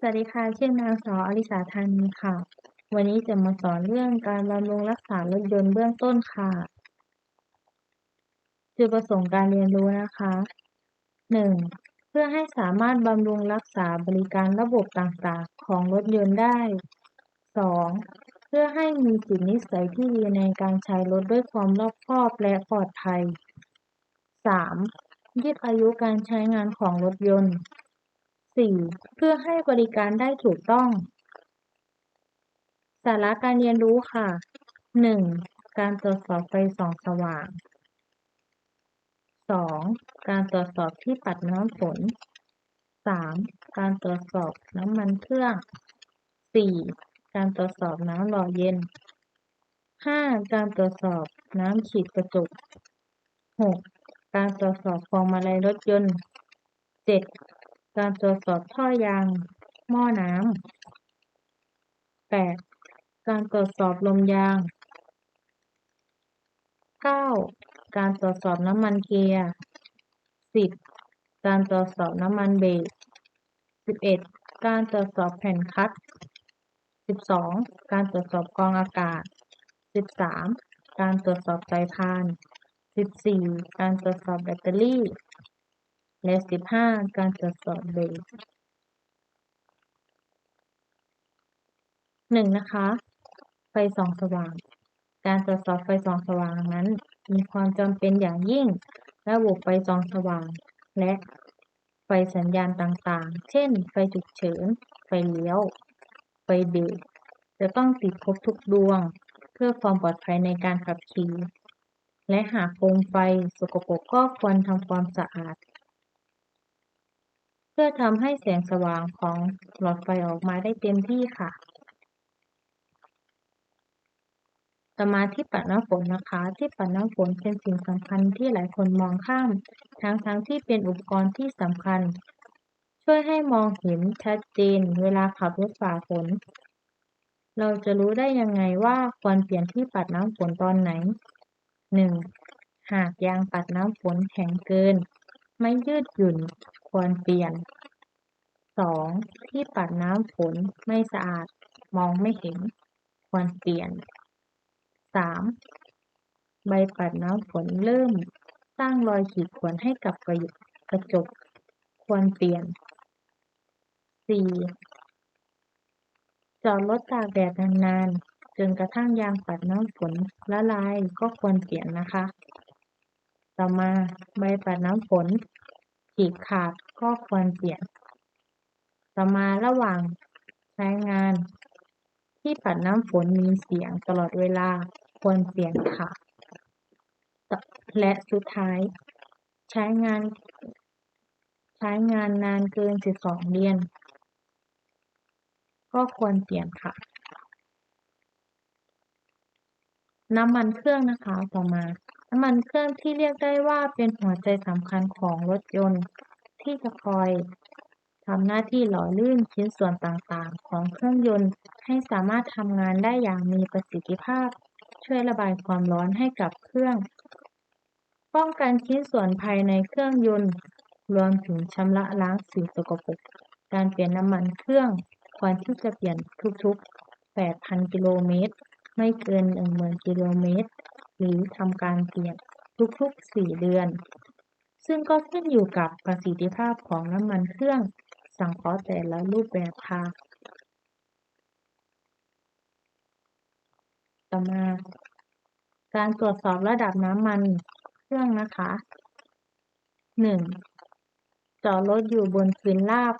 สวัสดีค่ะ ชื่อนางสาวอลิสาธานีค่ะ วันนี้จะมาสอนเรื่องการบำรุงรักษารถยนต์เบื้องต้นค่ะจุดประสงค์การเรียนรู้นะคะ 1. เพื่อให้สามารถบำรุงรักษาบริการระบบต่างๆ ของรถยนต์ได้ 2. เพื่อให้มีจิตนิสัยที่ดีในการใช้รถด้วยความรอบคอบและปลอดภัย 3. ยืดอายุการใช้งานของรถยนต์ 4. เพื่อให้บริการได้ถูกต้อง สาระการเรียนรู้ค่ะ 1. การตรวจสอบไฟส่องสว่าง 2. การตรวจสอบที่ปัดน้ำฝน 3. การตรวจสอบน้ำมันเครื่อง 4. การตรวจสอบน้ำหล่อเย็น 5. การตรวจสอบน้ำขีดกระจก 6. การตรวจสอบพวงมาลัยรถยนต์ 7. การตรวจสอบท่อยาง หม้อน้ำ 8. การตรวจสอบลมยาง 9. การตรวจสอบน้ำมันเกียร์ 10. การตรวจสอบน้ำมันเบรก 11. การตรวจสอบแผ่นคลัตช์ 12. การตรวจสอบกองอากาศ 13. การตรวจสอบสายพาน 14. การตรวจสอบแบตเตอรี่ และ 15. การตรวจสอบเบรกหนึ่งนะคะ ไฟส่องสว่าง การตรวจสอบไฟส่องสว่างนั้น มีความจำเป็นอย่างยิ่ง ระบบไฟส่องสว่าง และไฟสัญญาณต่างๆ เช่น ไฟฉุกเฉิน ไฟเลี้ยว ไฟเบรกจะต้องติดครบทุกดวง เพื่อความปลอดภัยในการขับขี่ และหากโคมไฟสกปรกก็ควรทำความสะอาด พื่อทำให้แสงสว่างของหลอดไฟออกมาได้เต็มที่ค่ะ ต่อมาที่ปัดน้ำฝนนะคะ ที่ปัดน้ำฝนเป็นสิ่งสำคัญที่หลายคนมองข้าม ทั้งๆทที่เป็นอุปกรณ์ที่สำคัญ ช่วยให้มองเห็นชัดเจนเวลาขับรถฝ่าฝน เราจะรู้ได้ยังไงว่าควรเปลี่ยนที่ปัดน้ำฝนตอนไหน 1. หากยางปัดน้ำฝนแข็งเกิน ไม่ยืดหยุ่น ควรเปลี่ยน 2. ที่ปัดน้ำฝนไม่สะอาด มองไม่เห็น ควรเปลี่ยน 3. ใบปัดน้ำฝนเริ่ม สร้างรอยขีดข่วนให้กับกระจก ควรเปลี่ยน 4. จอดรถตากแดดนานๆ จนกระทั่งยางปัดน้ำฝนละลายก็ควรเปลี่ยนนะคะ ต่อมาใบปัดน้ำฝน ฉีกขาดก็ควรเปลี่ยน ต่อมาระหว่างใช้งาน ที่ปัดน้ำฝนมีเสียงตลอดเวลาควรเปลี่ยนค่ะ และสุดท้าย ใช้งาน ใช้งานนานเกิน 12 เดือน ก็ควรเปลี่ยนค่ะ น้ำมันเครื่องนะคะต่อมา น้ำมันเครื่องที่เรียกได้ว่าเป็นหัวใจสำคัญของรถยนต์ที่จะคอยทำหน้าที่หล่อลื่นชิ้นส่วนต่างๆ ของเครื่องยนต์ให้สามารถทำงานได้อย่างมีประสิทธิภาพ ช่วยระบายความร้อนให้กับเครื่อง ป้องกันชิ้นส่วนภายในเครื่องยนต์ รวมถึงชำระล้างสิ่งสกปรกการเปลี่ยนน้ำมันเครื่องควรที่จะเปลี่ยนทุกๆ 8,000 กิโลเมตร ไม่เกิน 10,000 กิโลเมตร หรือทำการเปลี่ยนทุกๆ 4 เดือน ซึ่งก็ขึ้นอยู่กับประสิทธิภาพของน้ำมันเครื่องสังเคราะห์แต่ละรูปแบบค่ะ ต่อมา การตรวจสอบระดับน้ำมันเครื่องนะคะ 1. จอดรถอยู่บนพื้นราบ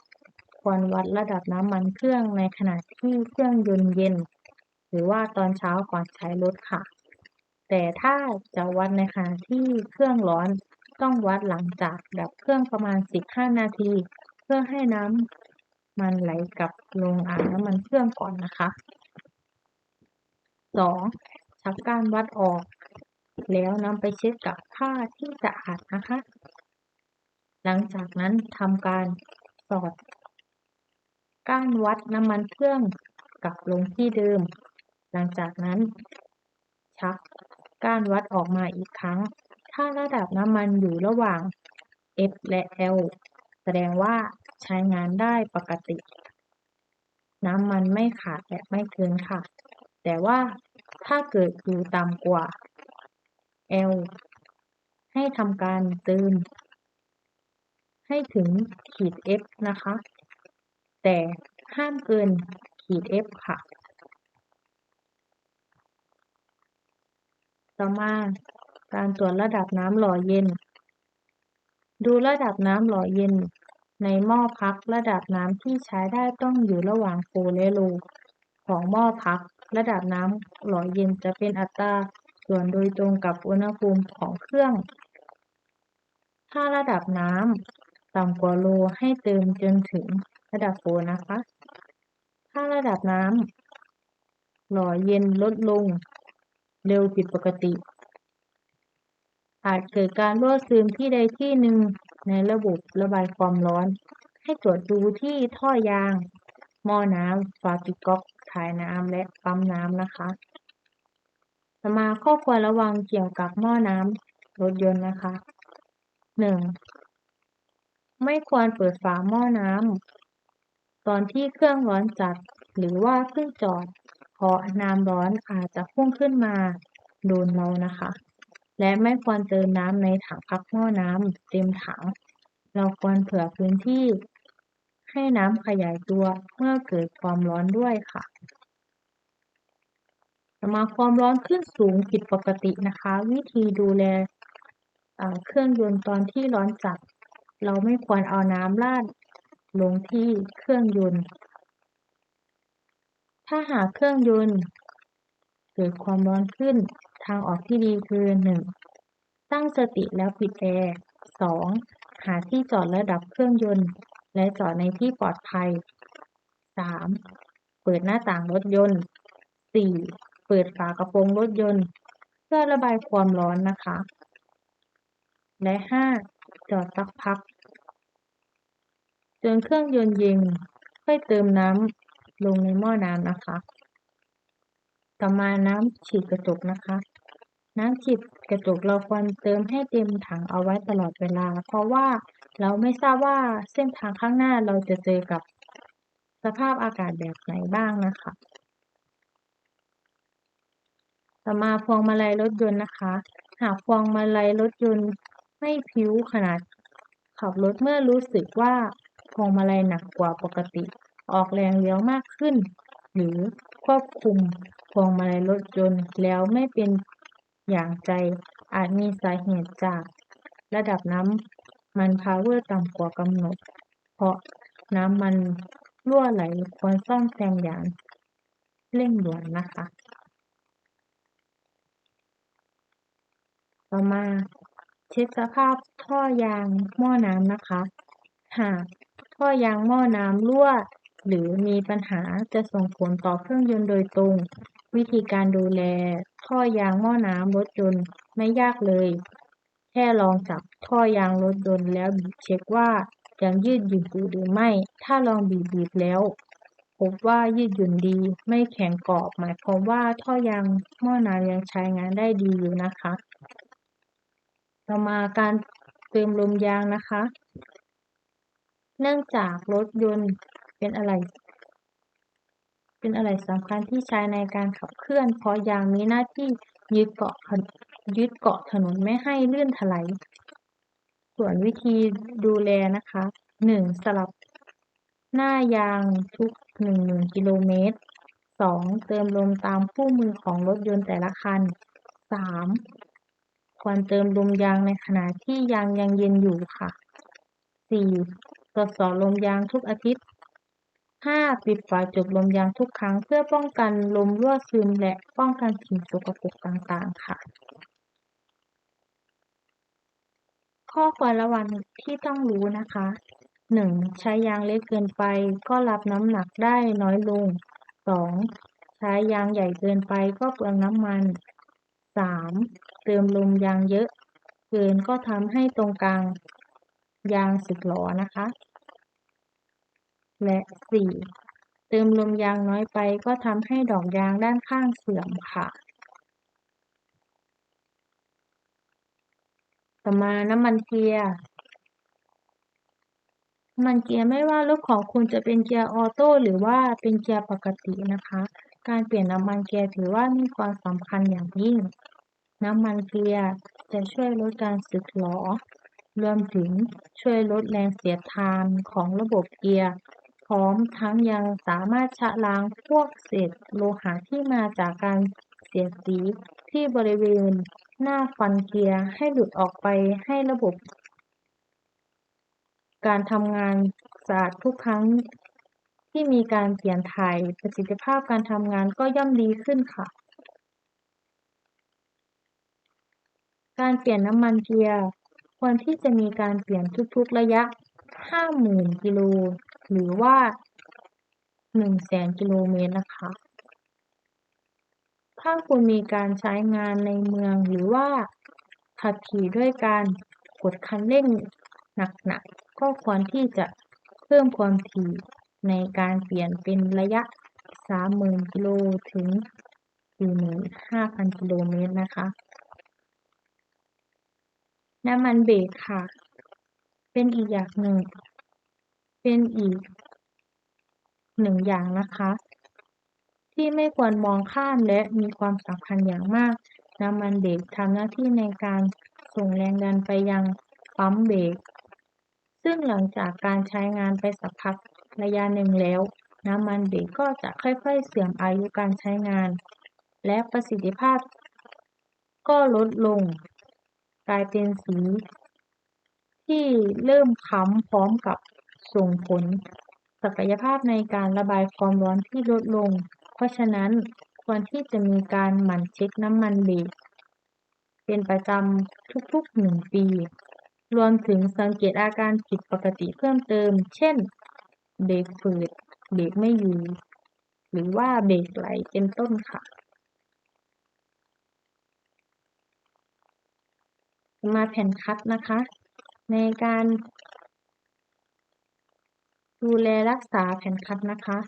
ควรวัดระดับน้ำมันเครื่องในขณะที่เครื่องยนต์เย็น หรือว่าตอนเช้าก่อนใช้รถค่ะ แต่ถ้าจะวัดในขณะที่เครื่องร้อนต้องวัดหลังจากดับเครื่องประมาณ 15 นาที เพื่อให้น้ำมันไหลกลับลงอ่างน้ำมันเครื่องก่อนนะคะ 2. ชักก้านวัดออก แล้วนำไปเช็ดกับผ้าที่สะอาดนะคะ หลังจากนั้นทำการสอดก้านวัดน้ำมันเครื่องกลับลงที่เดิม หลังจากนั้นชัก กานวัดออกมาอีกครั้ง ถ้าระดับน้ำมันอยู่ระหว่าง F และ L แสดงว่าใช้งานได้ปกติ น้ำมันไม่ขาดและไม่เกินค่ะ แต่ว่าถ้าเกิดอยู่ต่ำกว่า L ให้ทำการเติมให้ถึงขีด F นะคะ แต่ห้ามเกินขีด F ค่ะ ต่อมาการตรวจระดับน้ำหล่อเย็น ดูระดับน้ำหล่อเย็น ในหม้อพักระดับน้ำที่ใช้ได้ต้องอยู่ระหว่างโฟและโล ของหม้อพัก ระดับน้ำหล่อเย็นจะเป็นอัตราส่วนโดยตรงกับอุณหภูมิของเครื่อง ถ้าระดับน้ำต่ำกว่าโลให้เติมจนถึงระดับโฟนะคะ ถ้าระดับน้ำหล่อเย็นลดลง เร็วผิดปกติ อาจเกิดการรั่วซึมที่ใดที่หนึ่งในระบบระบายความร้อน ให้ตรวจดูที่ท่อยาง หม้อน้ำฝาปิดก๊อกถ่ายน้ำและปั๊มน้ำนะคะต่อมาข้อควรระวังเกี่ยวกับหม้อน้ำรถยนต์นะคะหนึ่งไม่ควรเปิดฝาหม้อน้ำตอนที่เครื่องร้อนจัดหรือว่าเพิ่งจอด เพราะน้ำร้อนอาจจะพุ่งขึ้นมาโดนเรานะคะ และไม่ควรเติมน้ำในถังพักหม้อน้ำเต็มถัง เราควรเผื่อพื้นที่ ให้น้ำขยายตัวเมื่อเกิดความร้อนด้วยค่ะมาความร้อนขึ้นสูงผิดปกตินะคะ วิธีดูแลเครื่องยนต์ตอนที่ร้อนจัด เราไม่ควรเอาน้ำราดลงที่เครื่องยนต์ ถ้าหากเครื่องยนต์เกิดความร้อนขึ้น ทางออกที่ดีคือ 1. ตั้งสติแล้วปิดแอร์ 2. หาที่จอดระดับเครื่องยนต์ และจอดในที่ปลอดภัย 3. เปิดหน้าต่างรถยนต์ 4. เปิดฝากระโปรงรถยนต์ เพื่อระบายความร้อนนะคะ และ 5. จอดสักพักจนเครื่องยนต์เย็นค่อยเติมน้ำ ลงในหม้อน้ำนะคะ ต่อมาน้ำฉีดกระจกนะคะ น้ำฉีดกระจกเราควรเติมให้เต็มถังเอาไว้ตลอดเวลา เพราะว่าเราไม่ทราบว่าเส้นทางข้างหน้าเราจะเจอกับสภาพอากาศแบบไหนบ้างนะคะ ต่อมาพวงมาลัยรถยนต์นะคะ หากพวงมาลัยรถยนต์ไม่พิ้วขนาดขับรถเมื่อรู้สึกว่าพวงมาลัยหนักกว่าปกติ ออกแรงเลี้ยวมากขึ้น หรือควบคุมพวงมาลัยรถยนต์แล้วไม่เป็นอย่างใจ อาจมีสาเหตุจากระดับน้ำมันพาวเวอร์ต่ำกว่ากำหนด เพราะน้ำมันรั่วไหลควรซ่อมแซมอย่างเร่งด่วนนะคะ ต่อมาเช็คสภาพท่อยางหม้อน้ำนะคะ หากท่อยางหม้อน้ำรั่ว หรือมีปัญหาจะส่งผลต่อเครื่องยนต์โดยตรง วิธีการดูแล ท่อยางหม้อน้ำรถยนต์ไม่ยากเลย แค่ลองจับท่อยางรถยนต์แล้วบีบเช็คว่ายังยืดหยุ่นอยู่หรือไม่ ถ้าลองบีบบีบแล้วพบว่ายืดหยุ่นดีไม่แข็งกรอบ หมายความว่าท่อยางหม้อน้ำยังใช้งานได้ดีอยู่นะคะ ต่อมาการเติมลมยางนะคะ เนื่องจากรถยนต์ เป็นอะไร เป็นอะไรสำคัญที่ใช้ในการขับเคลื่อน เพราะยางมีหน้าที่ยึดเกาะยึดเกาะถนนไม่ให้เลื่อนถลายส่วนวิธีดูแลนะคะหนึ่งสลับหน้ายางทุกหนึ่งหนึ่งกิโลเมตรสองเติมลมตามคู่มือของรถยนต์แต่ละคันสามควรเติมลมยางในขณะที่ยางยังเย็นอยู่ค่ะ 4. ตรวจสอบลมยางทุกอาทิตย์ 5. ปิดฝาจุกลมยางทุกครั้ง เพื่อป้องกันลมรั่วซึมและป้องกันสิ่งสกปรกต่างๆ ค่ะ ข้อควรระวังที่ต้องรู้นะคะ 1. ใช้ยางเล็กเกินไปก็รับน้ำหนักได้น้อยลง 2. ใช้ยางใหญ่เกินไปก็เปลืองน้ำมัน 3. เติมลมยางเยอะ เกินก็ทำให้ตรงกลางยางสึกหรอนะคะ และ 4. เติมลมยางน้อยไปก็ทำให้ดอกยางด้านข้างเสื่อมค่ะ ต่อมาน้ำมันเกียร์น้ำมันเกียร์ไม่ว่ารถของคุณจะเป็นเกียร์ออโต้หรือว่าเป็นเกียร์ปกตินะคะ การเปลี่ยนน้ำมันเกียร์ถือว่ามีความสำคัญอย่างยิ่ง น้ำมันเกียร์จะช่วยลดการสึกหรอรวมถึงช่วยลดแรงเสียดทานของระบบเกียร์ พร้อมทั้งยังสามารถชะล้างพวกเศษโลหะที่มาจากการเสียดสีที่บริเวณหน้าฟันเกียร์ให้หลุดออกไปให้ระบบ การทำงานสะอาดทุกครั้งที่มีการเปลี่ยนถ่ายประสิทธิภาพการทำงานก็ย่อมดีขึ้นค่ะ การเปลี่ยนน้ำมันเกียร์ควรที่จะมีการเปลี่ยนทุกๆระยะ 50,000 กิโล หรือว่า100,000กิโลเมตรนะคะ ถ้าคุณมีการใช้งานในเมืองหรือว่าขับขี่ด้วยการกดคันเร่งหนักๆ ก็ควรที่จะเพิ่มความถี่ในการเปลี่ยนเป็นระยะ 30,000 กิโลถึง 45,000 กิโลเมตรนะคะ น้ำมันเบรกค่ะ เป็นอีกอย่างหนึ่ง เป็นอีกหนึ่งอย่างนะคะ ที่ไม่ควรมองข้ามและมีความสำคัญอย่างมาก น้ำมันเบรกทำหน้าที่ในการส่งแรงดันไปยังปั๊มเบรกซึ่งหลังจากการใช้งานไปสักพักระยะหนึ่งแล้ว น้ำมันเบรกก็จะค่อยๆ เสื่อมอายุการใช้งาน และประสิทธิภาพ ก็ลดลง กลายเป็นสีที่เริ่มค้ำพร้อมกับ ส่งผล ศักยภาพในการระบายความร้อนที่ลดลง เพราะฉะนั้นควรที่จะมีการหมั่นเช็คน้ำมันเบรกเป็นประจำทุกๆ1ปี รวมถึงสังเกตอาการผิดปกติเพิ่มเติม เช่น เบรกฝืด เบรกไม่อยู่ หรือว่าเบรกไหลเป็นต้นค่ะ มาแผ่นคัตนะคะ ในการ ดูแลรักษาแผ่นคัตนะคะ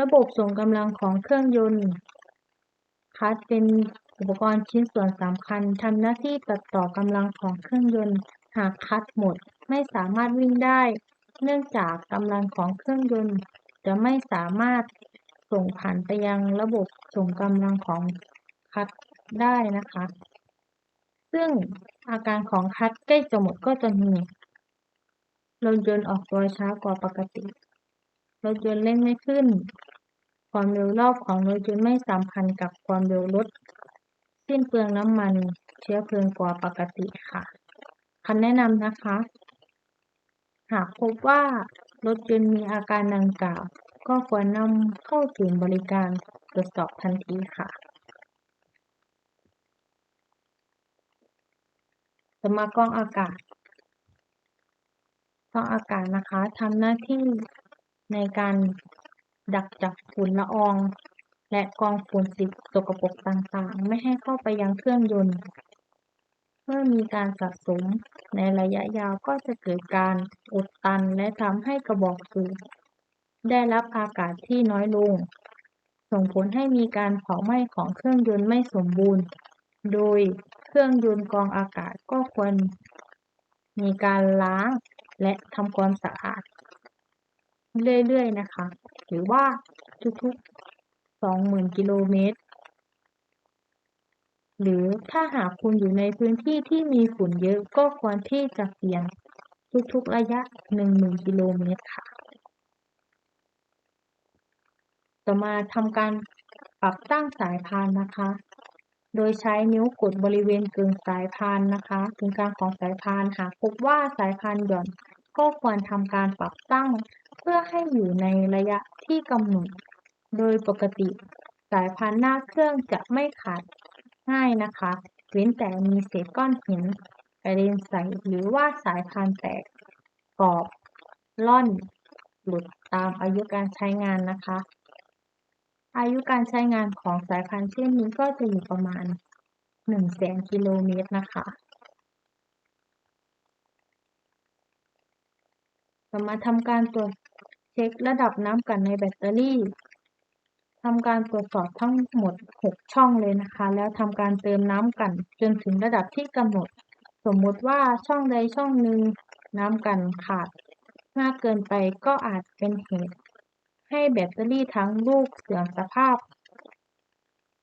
ระบบส่งกำลังของเครื่องยนต์ คัตเป็นอุปกรณ์ชิ้นส่วนสำคัญทำหน้าที่ตัดต่อกำลังของเครื่องยนต์ หากคัตหมดไม่สามารถวิ่งได้ เนื่องจากกำลังของเครื่องยนต์ จะไม่สามารถส่งผ่านไปยังระบบส่งกำลังของคัตได้นะคะ ซึ่งอาการของคัตใกล้จะหมดก็จะมี รถยนต์ออกตัวช้ากว่าปกติ รถยนต์เร่งไม่ขึ้น ความเร็วรอบของรถยนต์ไม่สัมพันธ์กับความเร็วรถ สิ้นเปลืองน้ำมัน เชื้อเพลิงกว่าปกติค่ะคำแนะนำนะคะ หากพบว่ารถยนต์มีอาการดังกล่าว ก็ควรนำเข้าศูนย์บริการตรวจสอบทันทีค่ะต่อมากองอากาศ องอากาศนะคะทำหน้าที่ในการดักจับฝุ่นละออง และกองฝุ่นสิ่งสกปรกต่างๆ ไม่ให้เข้าไปยังเครื่องยนต์ เมื่อมีการสะสมในระยะยาวก็จะเกิดการอุดตันและทำให้กระบอกสูบได้รับอากาศที่น้อยลง ส่งผลให้มีการเผาไหม้ของเครื่องยนต์ไม่สมบูรณ์ โดยเครื่องยนต์กองอากาศก็ควรมีการล้าง และทำความสะอาด เรื่อยๆนะคะ หรือว่าทุกๆ 20,000 กิโลเมตร หรือถ้าหากคุณอยู่ในพื้นที่ที่มีฝุ่นเยอะก็ควรที่จะเปลี่ยนทุกๆ ระยะ 10,000 กิโลเมตรค่ะ ต่อมาทำการปรับตั้งสายพานนะคะ โดยใช้นิ้วกดบริเวณกึ่งสายพานนะคะกึ่งกลางของสายพานหากพบว่าสายพานหย่อน ก็ควรทำการปรับตั้ง เพื่อให้อยู่ในระยะที่กำหนด โดยปกติ สายพานหน้าเครื่องจะไม่ขาดง่ายนะคะ เว้นแต่มีเศษก้อนหินกระเด็นใส่หรือว่าสายพานแตกกรอบ ล่อน หลุดตามอายุการใช้งานนะคะ อายุการใช้งานของสายพานเช่นนี้ก็จะอยู่ประมาณ100,000กิโลเมตรนะคะ ต่อมาทำการตรวจเช็คระดับน้ำกันในแบตเตอรี่ทำการตรวจสอบทั้งหมด 6 ช่องเลยนะคะ แล้วทำการเติมน้ำกัน จนถึงระดับที่กำหนด สมมติว่าช่องใดช่องหนึ่งน้ำกันขาดมากเกินไปก็อาจเป็นเหตุ ให้แบตเตอรี่ทั้งลูกเสื่อมสภาพ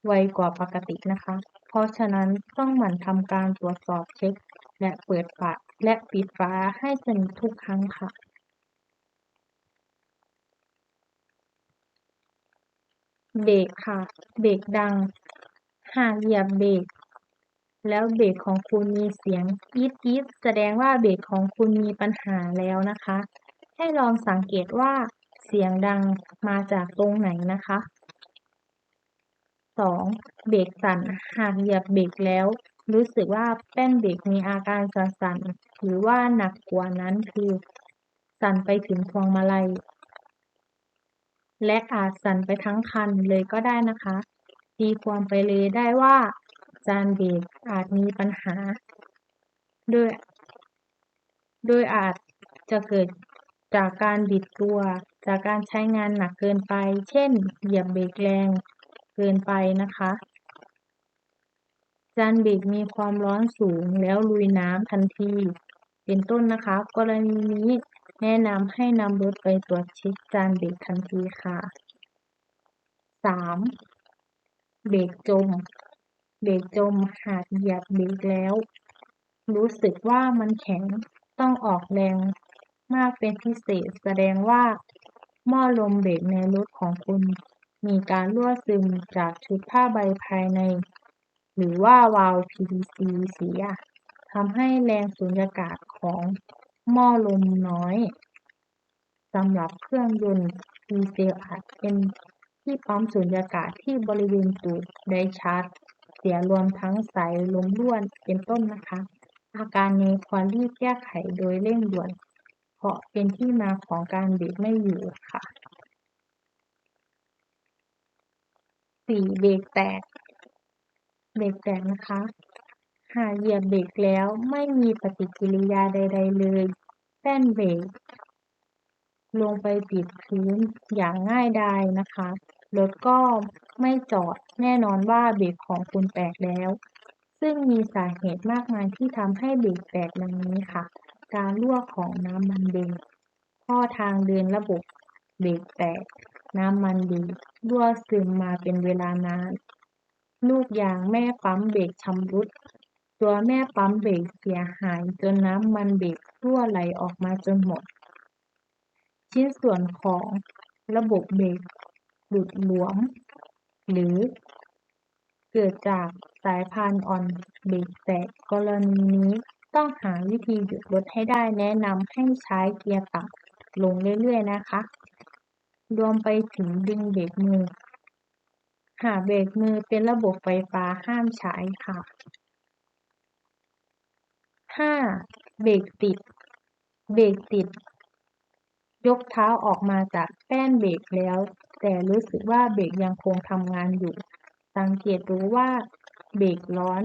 ไวกว่าปกตินะคะ เพราะฉะนั้นต้องหมั่นทำการตรวจสอบเช็ค และเปิดฝาและปิดฝาให้สนิททุกครั้งค่ะ เบรกค่ะ เบรกดัง หากเหยียบเบรกแล้วเบรกของคุณมีเสียงอีดอีดแสดงว่าเบรกของคุณมีปัญหาแล้วนะคะ ให้ลองสังเกตว่าเสียงดังมาจากตรงไหนนะคะ 2. เบรกสั่น หากเหยียบเบรกแล้ว รู้สึกว่าแป้นเบรกมีอาการสั่นๆหรือว่าหนักกว่านั้นคือ สั่นไปถึงพวงมาลัย และอาจสั่นไปทั้งคันเลยก็ได้นะคะ ตีความไปเลยได้ว่า จานเบรกอาจมีปัญหา โดย โดยอาจจะเกิดจากการบิดตัว จากการใช้งานหนักเกินไป เช่น เหยียบเบรกแรงเกินไปนะคะ จานเบรกมีความร้อนสูงแล้วลุยน้ำทันที เป็นต้นนะคะ กรณีนี้ แนะนำให้นำรถไปตรวจเช็คจานเบรกทันทีค่ะ 3. เบรกจม เบรกจมหากเหยียบเบรกแล้ว รู้สึกว่ามันแข็งต้องออกแรงมากเป็นพิเศษแสดงว่า หม้อลมเบรกในรถของคุณ มีการรั่วซึมจากชุดผ้าใบภายใน หรือว่าวาล์ว PVC เสียทำให้แรงสูญญากาศของ หม้อลมน้อยสำหรับเครื่องยนต์ดีเซลอาจเป็นที่ปั๊มสูญญากาศที่บริเวณตูดไดชาร์จเสียรวมทั้งสายลมรั่วเป็นต้นนะคะ อาการนี้ควรรีบแก้ไขโดยเร่งด่วน เพราะเป็นที่มาของการเบรกไม่อยู่ค่ะ 4. เบรกแตก เบรกแตกนะคะ หากเหยียบเบรกแล้วไม่มีปฏิกิริยาใด ๆ เลย แป้นเบรกลงไปติดพื้นอย่างง่ายดายนะคะ รถก็ไม่จอดแน่นอนว่าเบรกของคุณแตกแล้ว ซึ่งมีสาเหตุมากมายที่ทำให้เบรกแตกดังนี้ค่ะ การรั่วของน้ำมันเบรกท่อทางเดินระบบเบรกแตก น้ำมันดีรั่วซึมมาเป็นเวลานาน ลูกยางแม่ปั๊มเบรกชำรุด ตัวแม่ปั๊มเบรกเสียหายจนน้ำมันเบรกรั่วไหลออกมาจนหมด ชิ้นส่วนของระบบเบรกหลุดหลวม หรือเกิดจากสายพานอ่อนเบรกแตกกรณีนี้ต้องหาวิธีหยุดรถให้ได้แนะนำให้ใช้เกียร์ต่ำลงเรื่อยๆนะคะ รวมไปถึงดึงเบรกมือ หากเบรกมือเป็นระบบไฟฟ้าห้ามใช้ค่ะ 5. เบรกติด เบรกติด ยกเท้าออกมาจากแป้นเบรกแล้ว แต่รู้สึกว่าเบรกยังคงทำงานอยู่ สังเกตดูว่าเบรกร้อน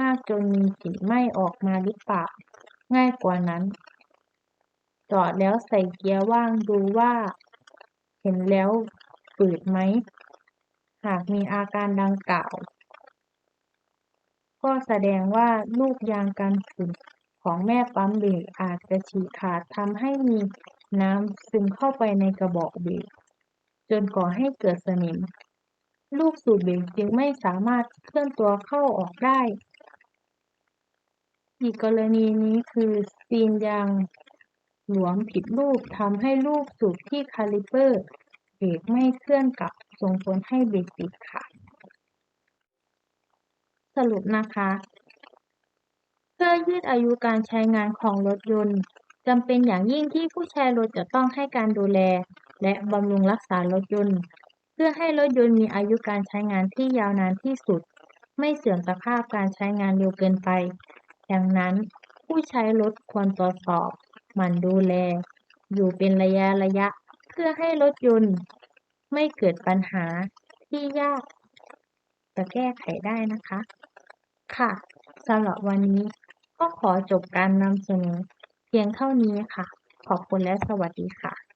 มากจนมีกลิ่นไหม้ออกมาหรือเปล่า ง่ายกว่านั้น จอดแล้วใส่เกียร์ว่างดูว่า เห็นแล้วฝืดไหม หากมีอาการดังกล่าว ก็แสดงว่าลูกยางกันฝุ่นของแม่ปั๊มเบรกอาจจะฉีกขาดทำให้มีน้ำซึมเข้าไปในกระบอกเบรกจนก่อให้เกิดสนิม ลูกสูบเบรกจึงไม่สามารถเคลื่อนตัวเข้าออกได้ อีกกรณีนี้คือซีนยางหลวมผิดรูปทำให้ลูกสูบที่คาลิเปอร์เบรกไม่เคลื่อนกลับส่งผลให้เบรกติดค่ะ สรุปนะคะ เพื่อยืดอายุการใช้งานของรถยนต์จำเป็นอย่างยิ่งที่ผู้ใช้รถจะต้องให้การดูแล และบำรุงรักษารถยนต์ เพื่อให้รถยนต์มีอายุการใช้งานที่ยาวนานที่สุด ไม่เสื่อมสภาพการใช้งานเร็วเกินไป ดังนั้นผู้ใช้รถควรตรวจสอบ มันดูแล อยู่เป็นระยะระยะ เพื่อให้รถยนต์ ไม่เกิดปัญหาที่ยาก จะแก้ไขได้นะคะ ค่ะสำหรับวันนี้ก็ขอจบการนำเสนอเพียงเท่านี้ค่ะ ขอบคุณและสวัสดีค่ะ